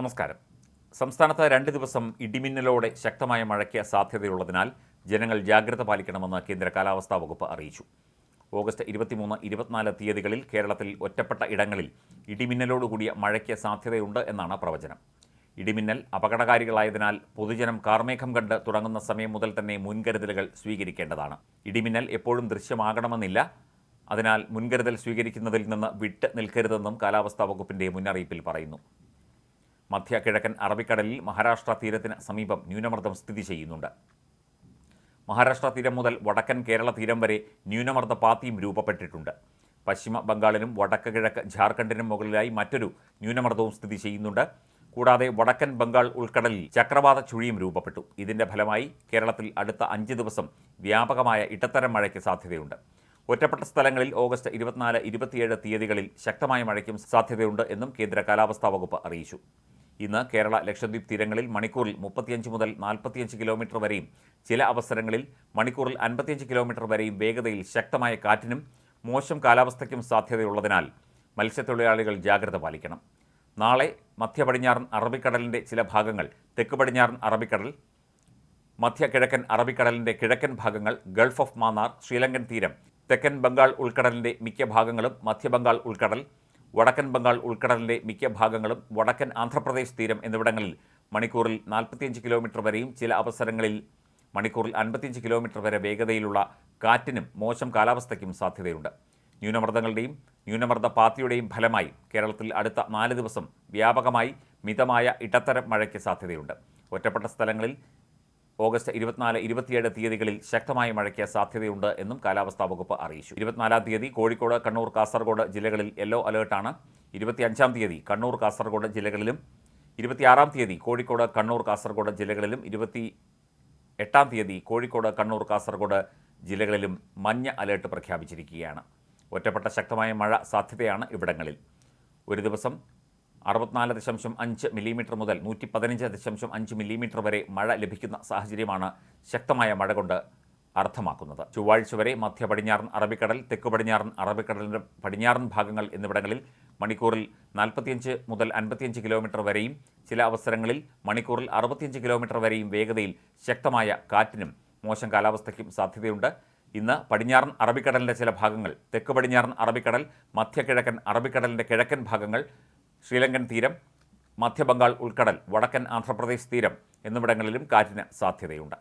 നമസ്കാരം. സംസ്ഥാനത്ത് രണ്ട് ദിവസം ഇടിമിന്നലോടെ ശക്തമായ മഴയ്ക്ക് സാധ്യതയുള്ളതിനാൽ ജനങ്ങൾ ജാഗ്രത പാലിക്കണമെന്ന് കേന്ദ്ര കാലാവസ്ഥാ വകുപ്പ് അറിയിച്ചു. ഓഗസ്റ്റ് ഇരുപത്തിമൂന്ന് ഇരുപത്തിനാല് തീയതികളിൽ കേരളത്തിൽ ഒറ്റപ്പെട്ട ഇടങ്ങളിൽ ഇടിമിന്നലോടുകൂടിയ മഴയ്ക്ക് സാധ്യതയുണ്ട് എന്നാണ് പ്രവചനം. ഇടിമിന്നൽ അപകടകാരികളായതിനാൽ പൊതുജനം കാർമേഘം കണ്ട് തുടങ്ങുന്ന സമയം മുതൽ തന്നെ മുൻകരുതലുകൾ സ്വീകരിക്കേണ്ടതാണ്. ഇടിമിന്നൽ എപ്പോഴും ദൃശ്യമാകണമെന്നില്ല. അതിനാൽ മുൻകരുതൽ സ്വീകരിക്കുന്നതിൽ നിന്ന് വിട്ട് നിൽക്കരുതെന്നും കാലാവസ്ഥാ വകുപ്പിന്റെ മുന്നറിയിപ്പിൽ പറയുന്നു. മധ്യ കിഴക്കൻ അറബിക്കടലിൽ മഹാരാഷ്ട്ര തീരത്തിന് സമീപം ന്യൂനമർദ്ദം സ്ഥിതി ചെയ്യുന്നുണ്ട്. മഹാരാഷ്ട്ര തീരം മുതൽ വടക്കൻ കേരള തീരം വരെ ന്യൂനമർദ്ദ പാത്തിയും രൂപപ്പെട്ടിട്ടുണ്ട്. പശ്ചിമ ബംഗാളിലും വടക്ക് കിഴക്ക് ജാർഖണ്ഡിനും മുകളിലായി മറ്റൊരു ന്യൂനമർദ്ദവും സ്ഥിതി ചെയ്യുന്നുണ്ട്. കൂടാതെ വടക്കൻ ബംഗാൾ ഉൾക്കടലിൽ ചക്രവാത ചുഴിയും രൂപപ്പെട്ടു. ഇതിന്റെ ഫലമായി കേരളത്തിൽ അടുത്ത അഞ്ച് ദിവസം വ്യാപകമായ ഇടത്തരം മഴയ്ക്ക് സാധ്യതയുണ്ട്. ഒറ്റപ്പെട്ട സ്ഥലങ്ങളിൽ ഓഗസ്റ്റ് ഇരുപത്തിനാല് ഇരുപത്തിയേഴ് തീയതികളിൽ ശക്തമായ മഴയ്ക്കും സാധ്യതയുണ്ട് എന്നും കേന്ദ്ര കാലാവസ്ഥാ വകുപ്പ് അറിയിച്ചു. ഇന്ന് കേരള ലക്ഷദ്വീപ് തീരങ്ങളിൽ മണിക്കൂറിൽ മുപ്പത്തിയഞ്ച് മുതൽ നാൽപ്പത്തിയഞ്ച് കിലോമീറ്റർ വരെയും ചില അവസരങ്ങളിൽ മണിക്കൂറിൽ അൻപത്തിയഞ്ച് കിലോമീറ്റർ വരെയും വേഗതയിൽ ശക്തമായ കാറ്റിനും മോശം കാലാവസ്ഥയ്ക്കും സാധ്യതയുള്ളതിനാൽ മത്സ്യത്തൊഴിലാളികൾ ജാഗ്രത പാലിക്കണം. നാളെ മധ്യ പടിഞ്ഞാറൻ അറബിക്കടലിന്റെ ചില ഭാഗങ്ങൾ തെക്ക് പടിഞ്ഞാറൻ അറബിക്കടൽ മധ്യ കിഴക്കൻ അറബിക്കടലിന്റെ കിഴക്കൻ ഭാഗങ്ങൾ ഗൾഫ് ഓഫ് മാന്നാർ ശ്രീലങ്കൻ തീരം തെക്കൻ ബംഗാൾ ഉൾക്കടലിന്റെ മിക്ക ഭാഗങ്ങളും മധ്യബംഗാൾ ഉൾക്കടൽ വടക്കൻ ബംഗാൾ ഉൾക്കടലിന്റെ മിക്ക ഭാഗങ്ങളും വടക്കൻ ആന്ധ്രാപ്രദേശ് തീരം എന്നിവിടങ്ങളിൽ മണിക്കൂറിൽ നാൽപ്പത്തിയഞ്ച് കിലോമീറ്റർ വരെയും ചില അവസരങ്ങളിൽ മണിക്കൂറിൽ അൻപത്തിയഞ്ച് കിലോമീറ്റർ വരെ വേഗതയിലുള്ള കാറ്റിനും മോശം കാലാവസ്ഥയ്ക്കും സാധ്യതയുണ്ട്. ന്യൂനമർദ്ദങ്ങളുടെയും ന്യൂനമർദ്ദ പാത്തിയുടെയും ഫലമായി കേരളത്തിൽ അടുത്ത നാല് ദിവസം വ്യാപകമായി മിതമായ ഇടത്തരം മഴയ്ക്ക് സാധ്യതയുണ്ട്. ഒറ്റപ്പെട്ട സ്ഥലങ്ങളിൽ ഓഗസ്റ്റ് ഇരുപത്തിനാല് ഇരുപത്തിയേഴ് തീയതികളിൽ ശക്തമായ മഴയ്ക്ക് സാധ്യതയുണ്ട് എന്നും കാലാവസ്ഥാ വകുപ്പ് അറിയിച്ചു. ഇരുപത്തിനാലാം തീയതി കോഴിക്കോട് കണ്ണൂർ കാസർഗോഡ് ജില്ലകളിൽ യെല്ലോ അലേർട്ടാണ്. ഇരുപത്തിയഞ്ചാം തീയതി കണ്ണൂർ കാസർഗോഡ് ജില്ലകളിലും ഇരുപത്തിയാറാം തീയതി കോഴിക്കോട് കണ്ണൂർ കാസർഗോഡ് ജില്ലകളിലും ഇരുപത്തി എട്ടാം തീയതി കോഴിക്കോട് കണ്ണൂർ കാസർഗോഡ് ജില്ലകളിലും മഞ്ഞ അലേർട്ട് പ്രഖ്യാപിച്ചിരിക്കുകയാണ്. ഒറ്റപ്പെട്ട ശക്തമായ മഴ സാധ്യതയാണ് ഇവിടങ്ങളിൽ. ഒരു ദിവസം അറുപത്തിനാല് ദശാംശം അഞ്ച് മില്ലിമീറ്റർ മുതൽ നൂറ്റി പതിനഞ്ച് ദശാംശം അഞ്ച് മില്ലിമീറ്റർ വരെ മഴ ലഭിക്കുന്ന സാഹചര്യമാണ് ശക്തമായ മഴ കൊണ്ട് അർത്ഥമാക്കുന്നത്. ചൊവ്വാഴ്ച വരെ മധ്യ പടിഞ്ഞാറൻ അറബിക്കടൽ തെക്ക് പടിഞ്ഞാറൻ അറബിക്കടലിന്റെ പടിഞ്ഞാറൻ ഭാഗങ്ങൾ എന്നിവിടങ്ങളിൽ മണിക്കൂറിൽ നാൽപ്പത്തിയഞ്ച് മുതൽ അൻപത്തിയഞ്ച് കിലോമീറ്റർ വരെയും ചില അവസരങ്ങളിൽ മണിക്കൂറിൽ അറുപത്തിയഞ്ച് കിലോമീറ്റർ വരെയും വേഗതയിൽ ശക്തമായ കാറ്റിനും മോശം കാലാവസ്ഥയ്ക്കും സാധ്യതയുണ്ട്. ഇന്ന് പടിഞ്ഞാറൻ അറബിക്കടലിന്റെ ചില ഭാഗങ്ങൾ തെക്ക് പടിഞ്ഞാറൻ അറബിക്കടൽ മധ്യകിഴക്കൻ അറബിക്കടലിന്റെ കിഴക്കൻ ഭാഗങ്ങൾ ശ്രീലങ്കൻ തീരം മധ്യബംഗാൾ ഉൾക്കടൽ വടക്കൻ ആന്ധ്രാപ്രദേശ് തീരം എന്നിവിടങ്ങളിലും കാറ്റിന് സാധ്യതയുണ്ട്.